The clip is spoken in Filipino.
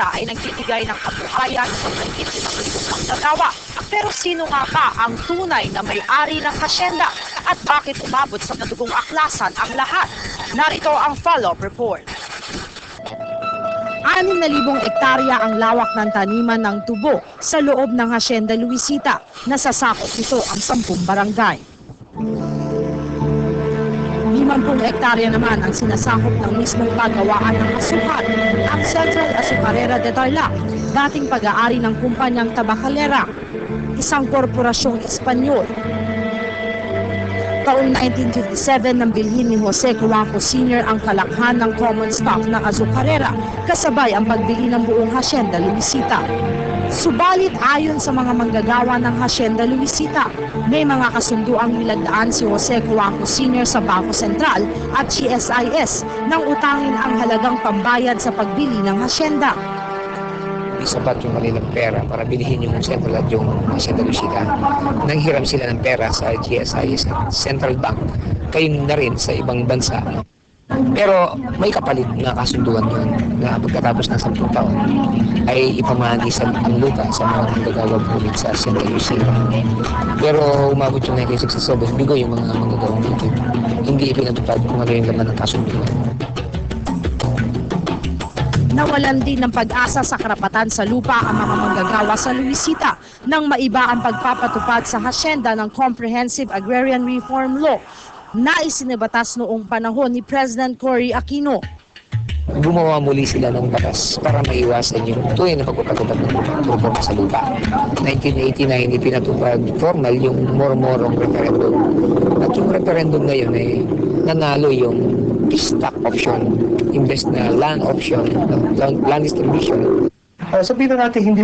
Luisita ay nagbibigay ng kabuhayan sa mahigit 5,000 manggagawa. Pero sino nga ba ang tunay na may-ari ng hasyenda at bakit umabot sa madugong aklasan ang lahat? Narito ang follow-up report. 6,000 ektarya ang lawak ng taniman ng tubo sa loob ng Hacienda Luisita. Nasasakop nito ang 10 barangay. 50 hektarya naman ang sinasakop ng mismong pagawaan ng asukal, ang Central Azucarera de Tarlac, dating pag-aari ng kumpanyang Tabacalera, isang korporasyong Espanyol. Taong 1957 nang bilhin ni Jose Cuanco Sr. ang kalakhan ng common stock ng Azucarera kasabay ang pagbili ng buong Hacienda Luisita. Subalit ayon sa mga manggagawa ng Hacienda Luisita, may mga kasunduang nilagdaan si Jose Cuanco Sr. sa Bangko Sentral at GSIS nang utangin ang halagang pambayad sa pagbili ng hacienda. Hindi sapat yung kanilang pera para bilhin yung Central at yung Lucida. Nanghiram sila ng pera sa GSIS at Central Bank. Kayo na rin sa ibang bansa. Pero may kapalit na kasunduan yun na pagkatapos ng 10 taon ay ipamahagi sa ang lupa sa mga manggagawang bumit sa Hacienda Lucida. Pero umabot yung 1967, bigo yung mga manggagawang dito. Hindi ipinatupad kung ano yung laman ng kasunduan. Nawalan din ng pag-asa sa karapatan sa lupa ang mga manggagawa sa Luisita nang maiba ang pagpapatupad sa hacienda ng Comprehensive Agrarian Reform Law na isinibatas noong panahon ni President Cory Aquino. gumawa muli sila ng batas para maiwasan yung tunay na pagpapatupad ng reforma sa lupa. 1989, ipinatupad formal yung mormorong referendum. At yung referendum ngayon ay nanalo yung stock option imbes na land option, land, distribution. Uh, sabihin na natin hindi